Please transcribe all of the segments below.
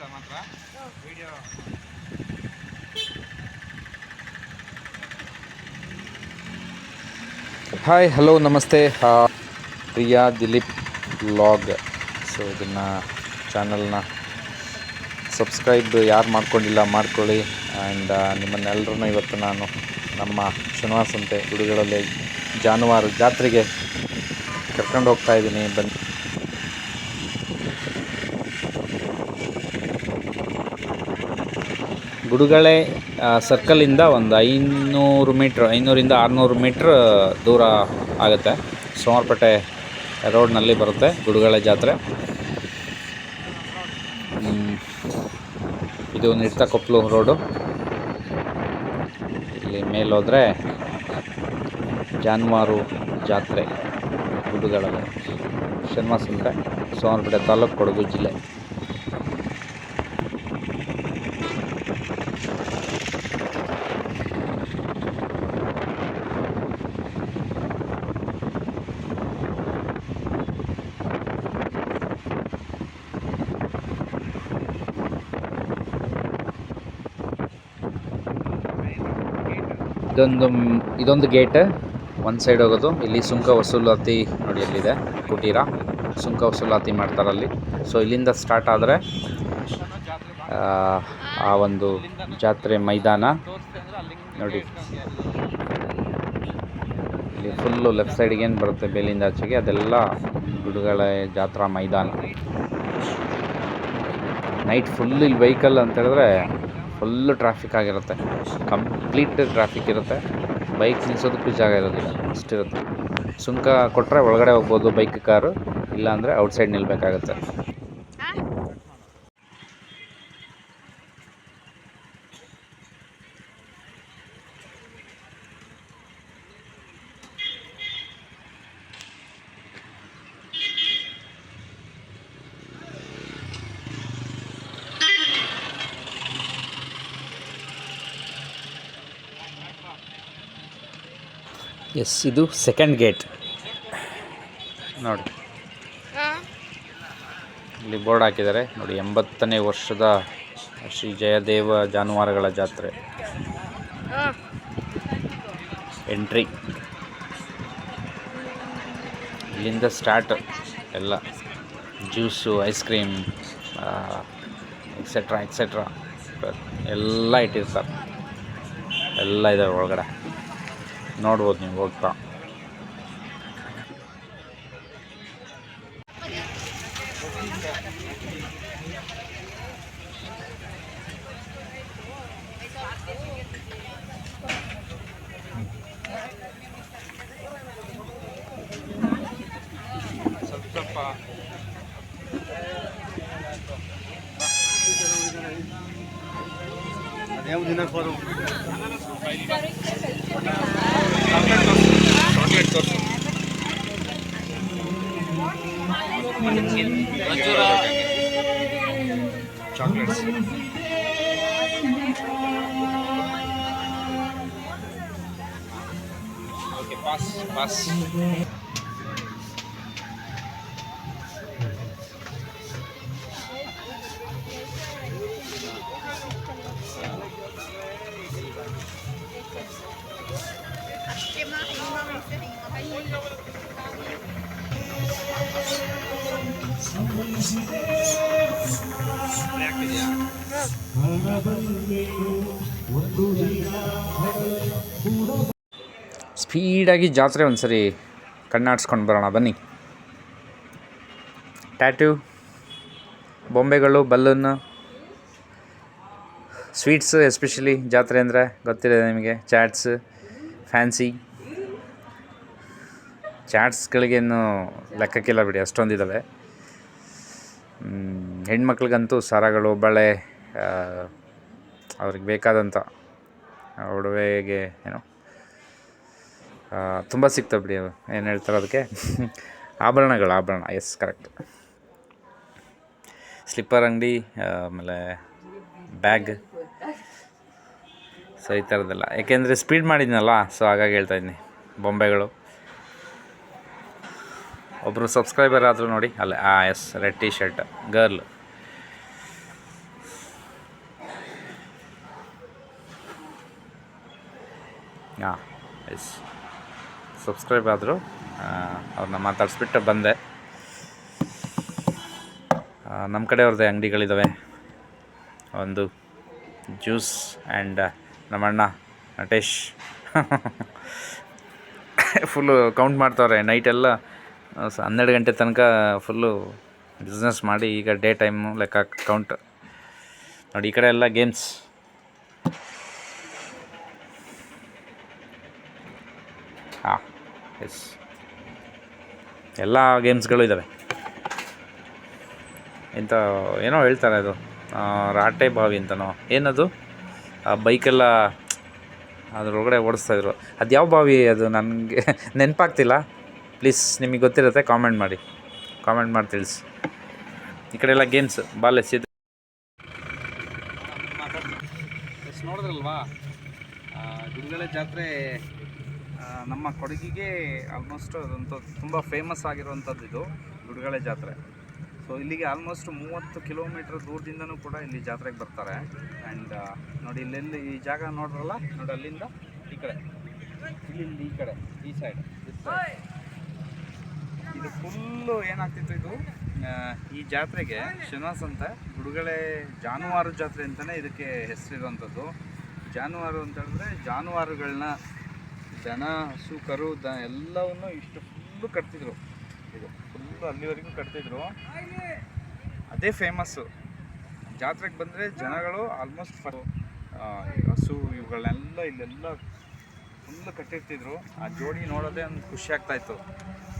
ಬೇಡ ಮಾತ್ರ. Video hi hello ನಮಸ್ತೆ. ಪ್ರಿಯಾ ದಿಲೀಪ್ ಬ್ಲಾಗ್ ಸೊ ಇದನ್ನು ಚಾನಲ್ನ ಸಬ್ಸ್ಕ್ರೈಬ್ ಯಾರು ಮಾಡ್ಕೊಂಡಿಲ್ಲ ಮಾಡ್ಕೊಳ್ಳಿ. ಆ್ಯಂಡ್ ನಿಮ್ಮನ್ನೆಲ್ಲರೂ ಇವತ್ತು ನಾನು ನಮ್ಮ ಶನಿವಾರ ಸಂತೆ ಗುಡಿಗಳಲ್ಲಿ ಜಾನುವಾರು ಜಾತ್ರೆಗೆ ಕರ್ಕೊಂಡು ಹೋಗ್ತಾ ಇದ್ದೀನಿ. ಬನ್ನಿ. ಗುಡುಗಳೆ ಸರ್ಕಲಿಂದ ಒಂದು ಐನೂರು ಮೀಟ್ರ್ ಐನೂರಿಂದ ಆರುನೂರು ಮೀಟ್ರ್ ದೂರ ಆಗುತ್ತೆ. ಸೋಮವಾರಪೇಟೆ ರೋಡ್ನಲ್ಲಿ ಬರುತ್ತೆ ಗುಡುಗಳೆ ಜಾತ್ರೆ. ಇದು ನಿಡ್ತಕೊಪ್ಲು ರೋಡು. ಇಲ್ಲಿ ಮೇಲೋದ್ರೆ ಜಾನುವಾರು ಜಾತ್ರೆ ಗುಡುಗಳಲ್ಲಿ ಶನಿವಾರ ಸಂತೆ ಸೋಮವಾರಪೇಟೆ ತಾಲೂಕು ಕೊಡಗು ಜಿಲ್ಲೆ. ಇದೊಂದು ಇದೊಂದು ಗೇಟ್ ಒಂದು ಸೈಡ್ ಹೋಗೋದು. ಇಲ್ಲಿ ಸುಂಕ ವಸೂಲಾತಿ ನೋಡಿ ಅಲ್ಲಿದೆ ಕುಟೀರ. ಸುಂಕ ವಸೂಲಾತಿ ಮಾಡ್ತಾರೆ ಅಲ್ಲಿ. ಸೊ ಇಲ್ಲಿಂದ ಸ್ಟಾರ್ಟ್ ಆದರೆ, ಆ ಒಂದು ಜಾತ್ರೆ ಮೈದಾನ. ನೋಡಿ. ಇಲ್ಲಿ ಫುಲ್ಲು ಲೆಫ್ಟ್ ಸೈಡ್ಗೆ ಏನು ಬರುತ್ತೆ? ಬೇಲಿಂದ ಆಚೆಗೆ. ಅದೆಲ್ಲ ಗುಡುಗಳ ಜಾತ್ರಾ ಮೈದಾನ. ನೈಟ್ ಫುಲ್ ಇಲ್ಲಿ ವೆಹಿಕಲ್ ಅಂತ ಹೇಳಿದ್ರೆ ಫುಲ್ಲು ಟ್ರಾಫಿಕ್ ಆಗಿರುತ್ತೆ. ಕಂಪ್ಲೀಟ್ ಟ್ರಾಫಿಕ್ ಇರುತ್ತೆ. ಬೈಕ್ ನಿಲ್ಸೋದಕ್ಕೂ ಜಾಗ ಇರೋದಿಲ್ಲ. ಅಷ್ಟಿರುತ್ತೆ ಸುಂಕ ಕೊಟ್ಟರೆ ಒಳಗಡೆ ಹೋಗ್ಬೋದು ಬೈಕ್, ಕಾರು. ಇಲ್ಲಾಂದರೆ ಔಟ್ಸೈಡ್ ನಿಲ್ಲಬೇಕಾಗತ್ತೆ ಎಸ್ ಇದು ಸೆಕೆಂಡ್ ಗೇಟ್ ನೋಡಿ. ಇಲ್ಲಿ ಬೋರ್ಡ್ ಹಾಕಿದ್ದಾರೆ. ನೋಡಿ ಎಂಬತ್ತನೇ ವರ್ಷದ ಶ್ರೀ ಜಯದೇವ ಜಾನುವಾರುಗಳ ಜಾತ್ರೆ. ಎಂಟ್ರಿ ಇಲ್ಲಿಂದ ಸ್ಟಾರ್ಟ್ ಎಲ್ಲ. Juice ice cream etcetera etcetera ಎಲ್ಲ ಇಟ್ಟಿರ್ತಾರೆ. ಎಲ್ಲ ಇದಾವೆ ಒಳಗಡೆ. ನೋಡ್ಬೋದು ನೀವು ಹೋಗ್ತಾ. ಯಾವ ದಿನ ಕೊಡು chocolates. Okay, pass, pass. ಸ್ಪೀಡಾಗಿ ಜಾತ್ರೆ ಒಂದು ಸರಿ ಕಣ್ಣಾಡ್ಸ್ಕೊಂಡು ಬರೋಣ, ಬನ್ನಿ. ಟ್ಯಾಟೂ ಬೊಂಬೆಗಳು, ಬಲೂನ್ ಸ್ವೀಟ್ಸ್ ಎಸ್ಪೆಷಲಿ ಜಾತ್ರೆ ಅಂದರೆ ಗೊತ್ತಿದೆ ನಿಮಗೆ ಚಾಟ್ಸ್ ಫ್ಯಾನ್ಸಿ ಚಾಟ್ಸ್ಗಳಿಗೇನು ಲೆಕ್ಕಕ್ಕಿಲ್ಲ ಬಿಡಿ ಅಷ್ಟೊಂದಿದ್ದಾವೆ ಹೆಣ್ಮಕ್ಳಿಗಂತೂ ಸರಗಳು, ಬಳೆ ಅವ್ರಿಗೆ ಬೇಕಾದಂಥ ಒಡವೆಗೆ ಏನು ತುಂಬ ಸಿಗ್ತವೆ ಬಿಡಿ ಏನು ಹೇಳ್ತಾರೆ ಅದಕ್ಕೆ? ಆಭರಣಗಳು, ಆಭರಣ. ಎಸ್ ಕರೆಕ್ಟ್ ಸ್ಲಿಪ್ಪರ್ ಅಂಗಡಿ ಆಮೇಲೆ ಬ್ಯಾಗ್. ಸೊ, ಈ ಥರದ್ದೆಲ್ಲ. ಯಾಕೆಂದರೆ ಸ್ಪೀಡ್ ಮಾಡಿದ್ನಲ್ಲ, ಸೊ ಹಾಗಾಗಿ ಹೇಳ್ತಾ ಇದ್ದೀನಿ. ಬೊಂಬೆಗಳು. ಒಬ್ಬರು ಸಬ್ಸ್ಕ್ರೈಬರ್ ಆದರೂ ನೋಡಿ, ಅಲ್ಲ, ಆ, yes, red T shirt girl ಹಾಂ ಎಸ್. ಸಬ್ಸ್ಕ್ರೈಬ್ ಆದರು ಅವ್ರನ್ನ ಮಾತಾಡಿಸ್ಬಿಟ್ಟು ಬಂದೆ. ನಮ್ಮ ಕಡೆ ಅವ್ರದ್ದೇ ಅಂಗಡಿಗಳಿದ್ದಾವೆ ಒಂದು ಜ್ಯೂಸ್ ಆ್ಯಂಡ್ ನಮ್ಮಣ್ಣ, ನಟೇಶ್. ಫುಲ್ಲು ಕೌಂಟ್ ಮಾಡ್ತಾವ್ರೆ ನೈಟೆಲ್ಲ ಹನ್ನೆರಡು ಗಂಟೆ ತನಕ ಫುಲ್ಲು ಬಿಸ್ನೆಸ್ ಮಾಡಿ ಈಗ ಡೇ ಟೈಮು ಲೆಕ್ಕ ಕೌಂಟ್ ನೋಡಿ, ಈ ಕಡೆ ಎಲ್ಲ ಗೇಮ್ಸ್ ಹಾಂ ಎಸ್ ಎಲ್ಲ ಗೇಮ್ಸ್ಗಳು ಇದ್ದಾವೆ ಇಂಥ ಏನೋ ಹೇಳ್ತಾರೆ ಅದು. ರಾಟೆ ಬಾವಿ ಅಂತನೋ. ಏನದು? ಆ ಬೈಕೆಲ್ಲ ಅದ್ರೊಳಗಡೆ ಓಡಿಸ್ತಾಯಿದ್ರು ಅದು ಯಾವ ಬಾವಿ ಅದು? ನನಗೆ ನೆನಪಾಗ್ತಿಲ್ಲ. ಪ್ಲೀಸ್ ನಿಮಗೆ ಗೊತ್ತಿರುತ್ತೆ ಕಾಮೆಂಟ್ ಮಾಡಿ. ಕಾಮೆಂಟ್ ಮಾಡಿ ತಿಳಿಸಿ. ಈ ಕಡೆ ಎಲ್ಲ ಗೇಮ್ಸ್ ಬಾಲ್ ಎಸಿದು ಎಸ್ ನೋಡಿದ್ರಲ್ವಾ? ಗುರುಗಳೆ ಜಾತ್ರೆ ನಮ್ಮ ಕೊಡಗಿಗೆ ಆಲ್ಮೋಸ್ಟ್ ಅದಂತ ತುಂಬ ಫೇಮಸ್ ಆಗಿರುವಂಥದ್ದು ಇದು ಗುರುಗಳೆ ಜಾತ್ರೆ. ಸೊ ಇಲ್ಲಿಗೆ ಆಲ್ಮೋಸ್ಟ್ ಮೂವತ್ತು ಕಿಲೋಮೀಟ್ರ್ ದೂರದಿಂದನೂ ಕೂಡ ಇಲ್ಲಿ ಜಾತ್ರೆಗೆ ಬರ್ತಾರೆ. ಆ್ಯಂಡ್ ನೋಡಿ, ಇಲ್ಲೆಲ್ಲಿ ಈ ಜಾಗ ನೋಡ್ರಲ್ಲ, ನೋಡಿ ಅಲ್ಲಿಂದ ಈ ಕಡೆ. ಇಲ್ಲಿ ಈ ಕಡೆ, ಈ ಸೈಡ್ ಇದು ಫುಲ್ಲು ಏನಾಗ್ತಿತ್ತು ಇದು? ಈ ಜಾತ್ರೆಗೆ ಶನಾಸ್ ಅಂತ ಗುಡುಗಳೆ ಜಾನುವಾರು ಜಾತ್ರೆ ಅಂತಲೇ ಇದಕ್ಕೆ ಹೆಸರಿರುವಂಥದ್ದು. ಜಾನುವಾರು ಅಂತ ಹೇಳಿದ್ರೆ ಜಾನುವಾರುಗಳನ್ನ ದನ ಹಸು ಕರು ದ ಎಲ್ಲವನ್ನು ಇಷ್ಟು ಫುಲ್ಲು ಕಟ್ತಿದ್ರು. ಇದು ಫುಲ್ಲು ಅಲ್ಲಿವರೆಗೂ ಕಟ್ತಿದ್ರು. ಅದೇ ಫೇಮಸ್ಸು ಜಾತ್ರೆಗೆ ಬಂದರೆ ಜನಗಳು ಆಲ್ಮೋಸ್ಟ್ ಹಸು ಇವುಗಳನ್ನೆಲ್ಲ ಇಲ್ಲೆಲ್ಲ ಫುಲ್ಲು ಕಟ್ಟಿರ್ತಿದ್ರು. ಆ ಜೋಡಿ ನೋಡೋದೇ ಒಂದು ಖುಷಿ ಆಗ್ತಾ ಇತ್ತು.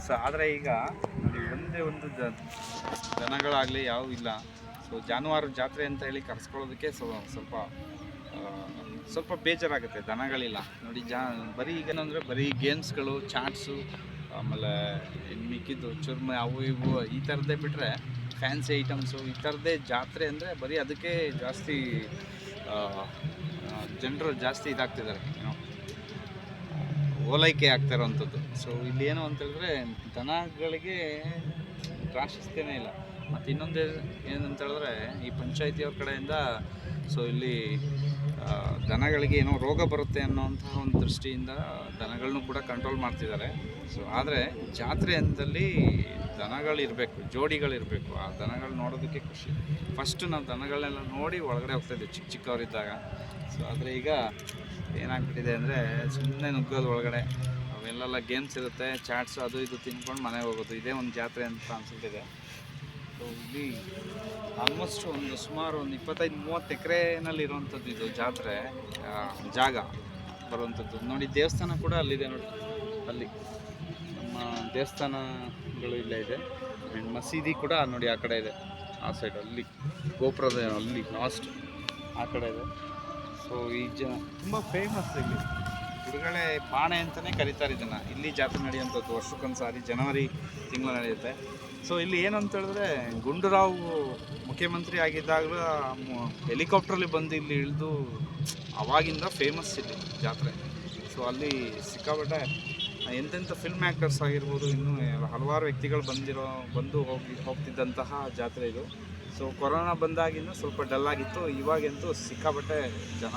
ಸೊ ಆದರೆ ಈಗ ಅಲ್ಲಿ ಒಂದೇ ಒಂದು ದನಗಳಾಗಲಿ ಯಾವ ಇಲ್ಲ. ಸೊ ಜಾನುವಾರು ಜಾತ್ರೆ ಅಂತ ಹೇಳಿ ಕರೆಸ್ಕೊಳ್ಳೋದಕ್ಕೆ ಸ್ವ- ಸ್ವಲ್ಪ ಸ್ವಲ್ಪ ಬೇಜಾರಾಗುತ್ತೆ ದನಗಳಿಲ್ಲ. ನೋಡಿ, ಜಾ, ಬರೀ ಈಗೇನಂದರೆ ಬರೀ ಗೇಮ್ಸ್ಗಳು, ಚಾಟ್ಸು, ಆಮೇಲೆ ಮಿಕ್ಕಿದ್ದು ಚುರ್ಮ, ಅವು ಇವು ಈ ಥರದ್ದೇ ಬಿಟ್ಟರೆ ಫ್ಯಾನ್ಸಿ ಐಟಮ್ಸು ಈ ಥರದ್ದೇ ಜಾತ್ರೆ ಅಂದರೆ ಬರೀ ಅದಕ್ಕೆ ಜಾಸ್ತಿ ಜನರು ಜಾಸ್ತಿ ಇದಾಗ್ತಿದ್ದಾರೆ. ಓಲೈಕೆ ಆಗ್ತಾ ಇರೋವಂಥದ್ದು. ಸೊ ಇಲ್ಲಿ ಏನು ಅಂತ ಹೇಳಿದ್ರೆ, ದನಗಳಿಗೆ ಪ್ರಾಶಸ್ತ್ಯನೇ ಇಲ್ಲ. ಮತ್ತು ಇನ್ನೊಂದು ಏನಂತ ಹೇಳಿದ್ರೆ, ಈ ಪಂಚಾಯತಿಯವ್ರ ಕಡೆಯಿಂದ ಸೊ ಇಲ್ಲಿ ದನಗಳಿಗೆ ಏನೋ ರೋಗ ಬರುತ್ತೆ ಅನ್ನೋವಂತಹ ಒಂದು ದೃಷ್ಟಿಯಿಂದ ದನಗಳನ್ನೂ ಕೂಡ ಕಂಟ್ರೋಲ್ ಮಾಡ್ತಿದ್ದಾರೆ. ಸೊ ಆದರೆ ಜಾತ್ರೆ ಅಂದಲ್ಲಿ ದನಗಳಿರಬೇಕು, ಜೋಡಿಗಳಿರಬೇಕು. ಆ ದನಗಳು ನೋಡೋದಕ್ಕೆ ಖುಷಿ. ಫಸ್ಟ್ ನಾವು ದನಗಳನ್ನೆಲ್ಲ ನೋಡಿ ಒಳಗಡೆ ಹೋಗ್ತಾಯಿದ್ದೆ ಚಿಕ್ಕ ಚಿಕ್ಕವರಿದ್ದಾಗ. ಸೊ ಆದರೆ ಈಗ ಏನಾಗ್ಬಿಟ್ಟಿದೆ ಅಂದರೆ ಸುಮ್ಮನೆ ನುಗ್ಗೋದು ಒಳಗಡೆ. ಅವೆಲ್ಲೆಲ್ಲ ಗೇಮ್ಸ್ ಇರುತ್ತೆ ಚಾಟ್ಸ್ ಅದು ಇದು ತಿನ್ಕೊಂಡು ಮನೆಗೆ ಹೋಗೋದು. ಇದೇ ಒಂದು ಜಾತ್ರೆ ಅಂತ ಅನ್ಸುತ್ತಿದೆ ಸೊ ಇಲ್ಲಿ ಆಲ್ಮೋಸ್ಟ್ ಒಂದು ಸುಮಾರು ಒಂದು ಇಪ್ಪತ್ತೈದು, ಮೂವತ್ತು ಎಕರೆನಲ್ಲಿ ಇರುವಂಥದ್ದು ಇದು ಜಾತ್ರೆ. ಜಾಗ ಬರುವಂಥದ್ದು. ನೋಡಿ, ದೇವಸ್ಥಾನ ಕೂಡ ಅಲ್ಲಿದೆ ನೋಡಿ. ಅಲ್ಲಿ ನಮ್ಮ ದೇವಸ್ಥಾನಗಳು ಇಲ್ಲೇ ಇದೆ. ಆ್ಯಂಡ್ ಮಸೀದಿ ಕೂಡ ನೋಡಿ ಆ ಕಡೆ ಇದೆ. ಆ ಸೈಡ್ ಅಲ್ಲಿ, ಗೋಪುರದ ಅಲ್ಲಿ ಲಾಸ್ಟ್ ಆ ಕಡೆ ಇದೆ. ಸೊ ಈ ಜ ತುಂಬ ಫೇಮಸ್ ಇಲ್ಲಿ. ಗುರುಗಳೆ ಬಾಣೆ ಅಂತಲೇ ಕರೀತಾರೆ ಇದನ್ನು ಇಲ್ಲಿ ಜಾತ್ರೆ ನಡೆಯುವಂಥದ್ದು ವರ್ಷಕ್ಕೊಂದು ಸಾರಿ ಜನವರಿ ತಿಂಗಳು ನಡೆಯುತ್ತೆ. ಸೊ ಇಲ್ಲಿ ಏನು ಅಂತ ಹೇಳಿದ್ರೆ, ಗುಂಡೂರಾವ್ ಮುಖ್ಯಮಂತ್ರಿ ಆಗಿದ್ದಾಗ ಹೆಲಿಕಾಪ್ಟ್ರಲ್ಲಿ ಬಂದು ಇಲ್ಲಿ ಇಳಿದು ಅವಾಗಿಂದ ಫೇಮಸ್ ಇಲ್ಲಿ ಜಾತ್ರೆ. ಸೊ ಅಲ್ಲಿ ಸಿಕ್ಕಾಪಟ್ಟೆ ಎಂತೆಂಥ ಫಿಲ್ಮ್ ಆ್ಯಕ್ಟರ್ಸ್ ಆಗಿರ್ಬೋದು, ಇನ್ನೂ ಹಲವಾರು ವ್ಯಕ್ತಿಗಳು ಬಂದಿರೋ, ಬಂದು ಹೋಗಿ, ಹೋಗ್ತಿದ್ದಂತಹ ಜಾತ್ರೆ ಇದು. ಸೊ ಕೊರೋನಾ ಬಂದಾಗಿಂದ ಸ್ವಲ್ಪ ಡಲ್ ಆಗಿತ್ತು. ಇವಾಗಂತೂ ಸಿಕ್ಕಾಪಟ್ಟೆ ಜನ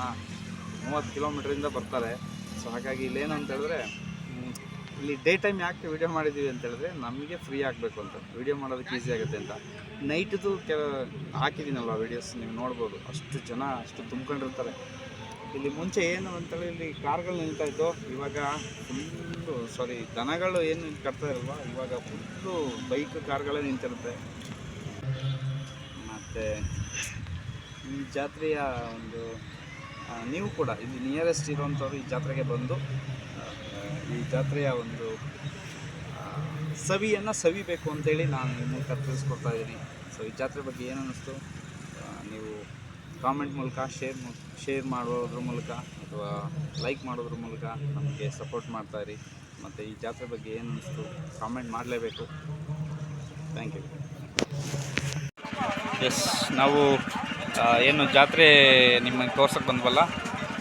ಮೂವತ್ತು ಕಿಲೋಮೀಟ್ರಿಂದ ಬರ್ತಾರೆ. ಸೊ ಹಾಗಾಗಿ ಇಲ್ಲೇನು ಅಂತ ಹೇಳಿದ್ರೆ ಇಲ್ಲಿ ಡೇ ಟೈಮ್ ಯಾಕೆ ವಿಡಿಯೋ ಮಾಡಿದ್ದೀವಿ ಅಂತ ಹೇಳಿದ್ರೆ, ನಮಗೆ ಫ್ರೀ ಆಗಬೇಕು ಅಂತ. ವಿಡಿಯೋ ಮಾಡೋದಕ್ಕೆ ಈಸಿ ಆಗುತ್ತೆ ಅಂತ. ನೈಟ್ದು ಕೆಲ ಹಾಕಿದ್ದೀನಲ್ಲ ವೀಡಿಯೋಸ್ ನೀವು ನೋಡ್ಬೋದು. ಅಷ್ಟು ಜನ ಅಷ್ಟು ತುಂಬ್ಕೊಂಡಿರ್ತಾರೆ. ಇಲ್ಲಿ ಮುಂಚೆ ಏನು ಅಂತೇಳಿ ಇಲ್ಲಿ ಕಾರ್ಗಳು ನಿಲ್ತಾ ಇತ್ತು ಇವಾಗ ಫುಲ್ಲು ಸಾರಿ ದನಗಳು ಏನು ಕಟ್ತಾ ಇರಲ್ವ? ಇವಾಗ ಫುಲ್ಲು ಬೈಕ್ ಕಾರ್ಗಳೇ ನಿಂತಿರುತ್ತೆ. ಮತ್ತು ಈ ಜಾತ್ರೆಯ ಒಂದು ನೀವು ಕೂಡ, ಇಲ್ಲಿ ನಿಯರೆಸ್ಟ್ ಇರುವಂಥವ್ರು ಈ ಜಾತ್ರೆಗೆ ಬಂದು ಈ ಜಾತ್ರೆಯ ಒಂದು ಸವಿಯನ್ನು ಸವಿಬೇಕು ಅಂತೇಳಿ ನಾನು ನಿಮ್ಮ ಮೂಲಕ ತಿಳಿಸ್ಕೊಡ್ತಾ ಇದ್ದೀನಿ. ಸೊ ಈ ಜಾತ್ರೆ ಬಗ್ಗೆ ಏನು ಅನ್ನಿಸ್ತು? ನೀವು ಕಾಮೆಂಟ್ ಮೂಲಕ ಶೇರ್ ಶೇರ್ ಮಾಡೋದ್ರ ಮೂಲಕ, ಅಥವಾ ಲೈಕ್ ಮಾಡೋದ್ರ ಮೂಲಕ ನಮಗೆ ಸಪೋರ್ಟ್ ಮಾಡ್ತಾಯಿರಿ ಮತ್ತು ಈ ಜಾತ್ರೆ ಬಗ್ಗೆ ಏನು ಅನ್ನಿಸ್ತು? ಕಾಮೆಂಟ್ ಮಾಡಲೇಬೇಕು. ಥ್ಯಾಂಕ್ ಯು ಎಸ್ ನಾವು ಏನು ಜಾತ್ರೆ ನಿಮಗೆ ತೋರ್ಸೋಕ್ಕೆ ಬಂದ್ವಲ್ಲ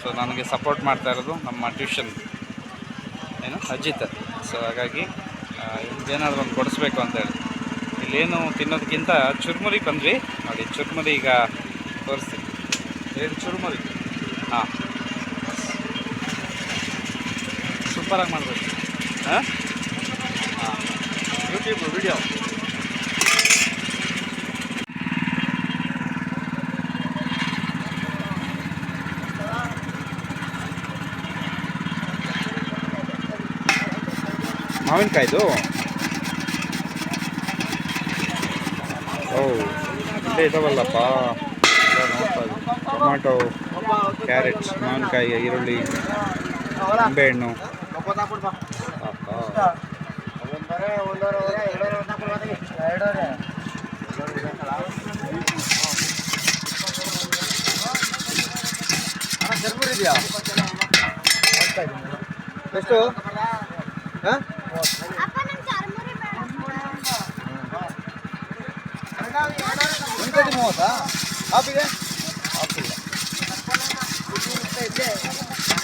ಸೊ ನನಗೆ ಸಪೋರ್ಟ್ ಮಾಡ್ತಾ ಇರೋದು ನಮ್ಮ ಟ್ಯೂಷನ್ ಏನು, ಅಜಿತ್. ಸೊ ಹಾಗಾಗಿ ಏನಾದರೂ ಒಂದು ಕೊಡಿಸ್ಬೇಕು ಅಂತೇಳಿ ಇಲ್ಲೇನು ತಿನ್ನೋದಕ್ಕಿಂತ ಚುರುಮುರಿ ಬಂದ್ವಿ. ನೋಡಿ, ಚುರುಮುರಿ ಈಗ ತೋರಿಸ್ತೀನಿ. ಏನು ಚುರುಮುರಿ? ಹಾಂ. ಸೂಪರಾಗಿ ಮಾಡಬೇಕು. ಹಾಂ? YouTube video ಮಾವಿನಕಾಯ್ದು? ಓ ಇಲ್ಲೇ ಇದಾವಲ್ಲಪ್ಪ. ಟೊಮ್ಯಾಟೊ ಕ್ಯಾರೆಟ್ ಮಾವಿನಕಾಯಿ ಈರುಳ್ಳಿ ನಿಂಬೆಹಣ್ಣು. ಆಹಾ. ಎಷ್ಟು? ಹಾಂ? ಒಂದು ಕೆ ಜಿ ಮೂವತ್ತಾ ಹಾಫಿಗೆ ಹಾಫಿಲ್ಲ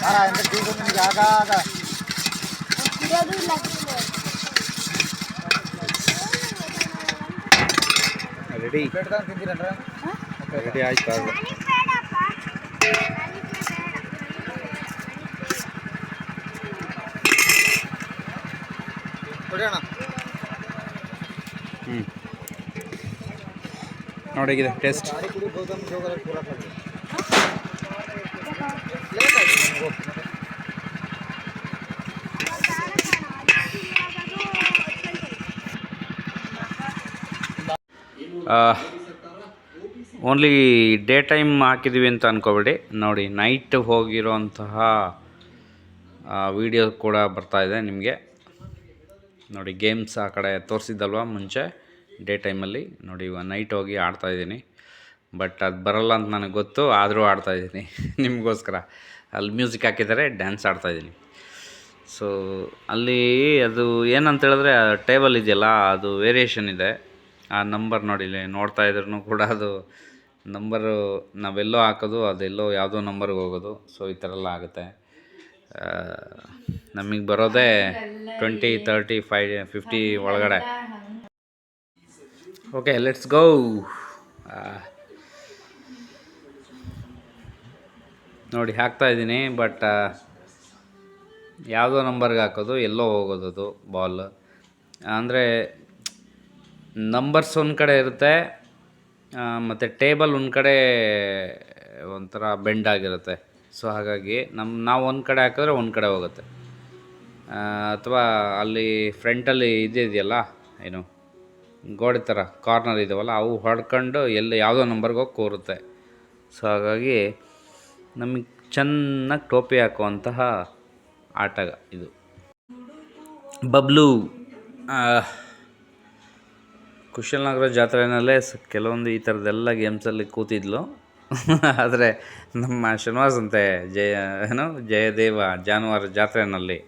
ಖಾರ ಎಂತ ಟೀಕು ನಿಮಗೆ ಆಗಾಗ? ರೆಡಿ. ಬೆಡ್ದ ತಿಂತೀರನ್ರ ರೆಡಿ ಆಯ್ತು ಅದು ಕೊಡಿ ಟೇಸ್ಟ್ ಜೋಗರ ಪೂರ ಕಡೆ ಓನ್ಲಿ ಡೇ ಟೈಮ್ ಹಾಕಿದ್ದೀವಿ ಅಂತ ಅನ್ಕೋಬೇಡಿ. ನೋಡಿ ನೈಟ್ ಹೋಗಿರೋಂತಹ ವಿಡಿಯೋ ಕೂಡ ಬರ್ತಾ ಇದೆ ನಿಮಗೆ. ನೋಡಿ ಗೇಮ್ಸ್ ಆ ಕಡೆ ತೋರಿಸಿದ್ದಲ್ವ ಮುಂಚೆ? ಡೇ ಟೈಮಲ್ಲಿ ನೋಡಿ ಇವಾಗ ನೈಟ್ ಹೋಗಿ ಆಡ್ತಾಯಿದ್ದೀನಿ ಬಟ್ ಅದು ಬರಲ್ಲ ಅಂತ ನನಗೆ ಗೊತ್ತು ಆದರೂ ಆಡ್ತಾಯಿದ್ದೀನಿ ನಿಮಗೋಸ್ಕರ. ಅಲ್ಲಿ ಮ್ಯೂಸಿಕ್ ಹಾಕಿದ್ದಾರೆ ಡ್ಯಾನ್ಸ್ ಆಡ್ತಾಯಿದ್ದೀನಿ ಸೊ ಅಲ್ಲಿ ಅದು ಏನಂತ ಹೇಳಿದ್ರೆ ಟೇಬಲ್ ಇದೆಯಲ್ಲ ಅದು ವೇರಿಯೇಷನ್ ಇದೆ. ಆ ನಂಬರ್ ನೋಡಿ ಇಲ್ಲಿ ನೋಡ್ತಾ ಇದ್ರೂ ಕೂಡ ಅದು ನಂಬರು ನಾವೆಲ್ಲೋ ಹಾಕೋದು ಅದೆಲ್ಲೋ ಯಾವುದೋ ನಂಬರ್ಗೆ ಹೋಗೋದು. ಸೊ ಈ ಥರ ಎಲ್ಲ ಆಗುತ್ತೆ. ನಮಗೆ ಬರೋದೇ ಟ್ವೆಂಟಿ ತರ್ಟಿ ಫೈ ಫಿಫ್ಟಿ ಒಳಗಡೆ. ಓಕೆ ಲೆಟ್ಸ್ ಗೋ ನೋಡಿ, ಹಾಕ್ತಾ ಇದ್ದೀನಿ ಬಟ್ ಯಾವುದೋ ನಂಬರ್ಗೆ ಹಾಕೋದು, ಎಲ್ಲೋ ಹೋಗೋದು ಅದು ಬಾಲ್ ಅಂದರೆ ನಂಬರ್ಸ್ ಒಂದು ಕಡೆ ಇರುತ್ತೆ ಮತ್ತು ಟೇಬಲ್ ಒಂದು ಕಡೆ ಒಂಥರ ಬೆಂಡ್ ಆಗಿರುತ್ತೆ. ಸೊ ಹಾಗಾಗಿ ನಮ್ಮ ನಾವು ಒಂದು ಕಡೆ ಹಾಕಿದ್ರೆ ಒಂದು ಕಡೆ ಹೋಗುತ್ತೆ. ಅಥವಾ ಅಲ್ಲಿ ಫ್ರಂಟಲ್ಲಿ ಇದೆಯಲ್ಲ ಏನು? ಗೋಡೆ ಥರ ಕಾರ್ನರ್ ಇದಾವಲ್ಲ, ಅವು ಹೊಡ್ಕೊಂಡು ಎಲ್ಲಿ ಯಾವುದೋ ನಂಬರ್ಗೆ ಹೋಗಿ ಕೂರುತ್ತೆ. ಸೊ ಹಾಗಾಗಿ ನಮಗೆ ಚೆನ್ನಾಗಿ ಟೋಪಿ ಹಾಕುವಂತಹ ಆಟ ಇದು. ಬಬ್ಲು ಕುಶಲನಗರ ಜಾತ್ರೆಯಲ್ಲೇ ಕೆಲವೊಂದು ಈ ಥರದ್ದೆಲ್ಲ ಗೇಮ್ಸಲ್ಲಿ ಕೂತಿದ್ಲು. ಆದರೆ ನಮ್ಮ ಶ್ರೀನಿವಾಸ್ ಅಂತೆ ಜಯ, ಏನು, ಜಯದೇವ ಜಾನುವಾರು ಜಾತ್ರೆಯಲ್ಲಿ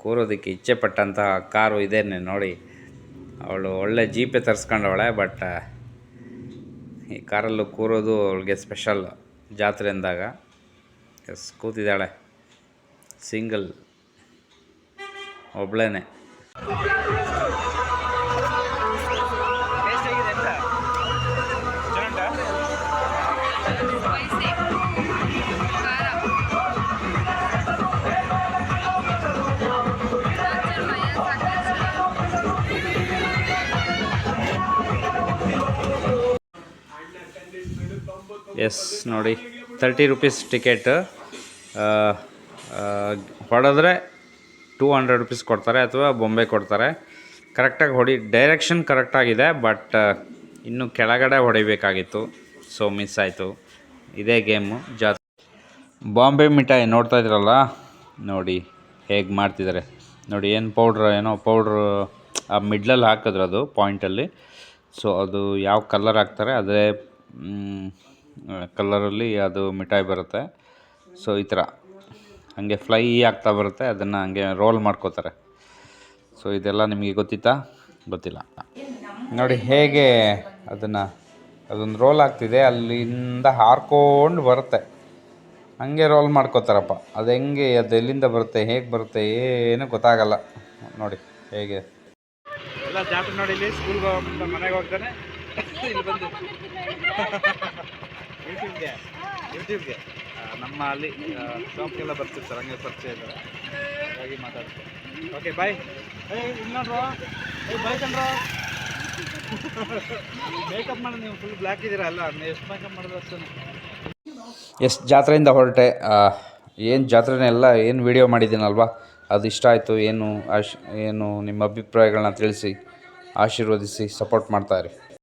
ಕೂರೋದಕ್ಕೆ ಇಚ್ಛೆ ಪಟ್ಟಂತಹ ಕಾರು ಇದೇನೆ ನೋಡಿ. ಅವಳು ಒಳ್ಳೆ ಜೀಪೆ ತರಿಸ್ಕೊಂಡವಳೆ ಬಟ್ ಈ ಕಾರಲ್ಲೂ ಕೂರೋದು ಅವಳಿಗೆ ಸ್ಪೆಷಲ್ ಜಾತ್ರೆ ಅಂದಾಗ ಎಸ್ ಕೂತಿದ್ದಾಳೆ. ಸಿಂಗಲ್ ಒಬ್ಳೇನೆ. ಎಸ್ ನೋಡಿ ತರ್ಟಿ ರುಪೀಸ್ ಟಿಕೆಟ್ ಹೊಡೆದ್ರೆ ಟೂ ಹಂಡ್ರೆಡ್ ರುಪೀಸ್ ಕೊಡ್ತಾರೆ ಅಥವಾ ಬೊಂಬೆ ಕೊಡ್ತಾರೆ. ಕರೆಕ್ಟಾಗಿ ಹೊಡಿ ಡೈರೆಕ್ಷನ್ ಕರೆಕ್ಟಾಗಿದೆ ಬಟ್ ಇನ್ನು ಕೆಳಗಡೆ ಹೊಡಿಬೇಕಾಗಿತ್ತು. ಸೊ ಮಿಸ್ ಆಯಿತು. ಇದೇ ಗೇಮು ಜಾ ಬಾಂಬೆ ಮಿಠಾಯಿ ನೋಡ್ತಾ ಇದ್ರಲ್ಲ? ನೋಡಿ, ಹೇಗೆ ಮಾಡ್ತಿದ್ದಾರೆ. ನೋಡಿ, ಏನು ಪೌಡ್ರ್ ಏನೋ ಪೌಡ್ರ್ ಆ ಮಿಡ್ಲಲ್ಲಿ ಹಾಕಿದ್ರು ಅದು ಪಾಯಿಂಟಲ್ಲಿ ಸೊ ಅದು ಯಾವ ಕಲರ್ ಹಾಕ್ತಾರೆ, ಅದೇ ಕಲರಲ್ಲಿ ಅದು ಮಿಠಾಯಿ ಬರುತ್ತೆ. ಸೊ ಈ ಥರ. ಹಾಗೆ ಫ್ಲೈ ಆಗ್ತಾ ಬರುತ್ತೆ ಅದನ್ನು ಹಂಗೆ ರೋಲ್ ಮಾಡ್ಕೋತಾರೆ. ಸೊ ಇದೆಲ್ಲ ನಿಮಗೆ ಗೊತ್ತಿತ್ತಾ? ಗೊತ್ತಿಲ್ಲ. ನೋಡಿ ಹೇಗೆ ಅದನ್ನು ಅದೊಂದು ರೋಲ್ ಆಗ್ತಿದೆ ಅಲ್ಲಿಂದ ಹಾರ್ಕೊಂಡು ಬರುತ್ತೆ. ಹಂಗೆ ರೋಲ್ ಮಾಡ್ಕೋತಾರಪ್ಪ. ಅದು ಹೆಂಗೆ ಅದು ಎಲ್ಲಿಂದ ಬರುತ್ತೆ ಹೇಗೆ ಬರುತ್ತೆ ಏನು ಗೊತ್ತಾಗಲ್ಲ. ನೋಡಿ ಹೇಗೆ. ಎಲ್ಲ ಜಾತ್ರೆ ನೋಡಿ ಇಲ್ಲಿ ಸ್ಕೂಲ್ಗೆ ಹೋಗ್ಬಿಟ್ಟು ಮನೆಗೆ ಹೋಗ್ತಾನೆ. ಇಲ್ಲಿ ಬಂದು. ಯೂಟ್ಯೂಬ್ಗೆ ಯೂಟ್ಯೂಬ್ಗೆ ನಮ್ಮ ಅಲ್ಲಿ ಶಾಪ್ಗೆಲ್ಲ ಬರ್ತಿರ್ತಾರೆ ಹಂಗೆ ಪರಿಚಯ ಇದ್ದಾರೆ. ಹಾಗಾಗಿ ಮಾತಾಡ್ತೀವಿ ಓಕೆ ಬಾಯ್ ಏಯ್ ಬಾಯ್ ಕಣ್ರು ಮೇಕಪ್ ಮಾಡಿ, ನೀವು ಫುಲ್ ಬ್ಲ್ಯಾಕ್ ಇದ್ದೀರಾ ಅಲ್ಲ ಎಷ್ಟು ಮೇಕಪ್ ಮಾಡಿದ್ರು ಅಷ್ಟೇ. ಎಷ್ಟು ಜಾತ್ರೆಯಿಂದ ಹೊರಟೆ. ಏನು ಜಾತ್ರೆನೆಲ್ಲ ಏನು ವಿಡಿಯೋ ಮಾಡಿದ್ದೀನಲ್ವಾ? ಅದು ಇಷ್ಟ ಆಯಿತು, ಏನು ಆಶ್, ಏನು ನಿಮ್ಮ ಅಭಿಪ್ರಾಯಗಳನ್ನ ತಿಳಿಸಿ, ಆಶೀರ್ವದಿಸಿ ಸಪೋರ್ಟ್ ಮಾಡ್ತಾಯಿರಿ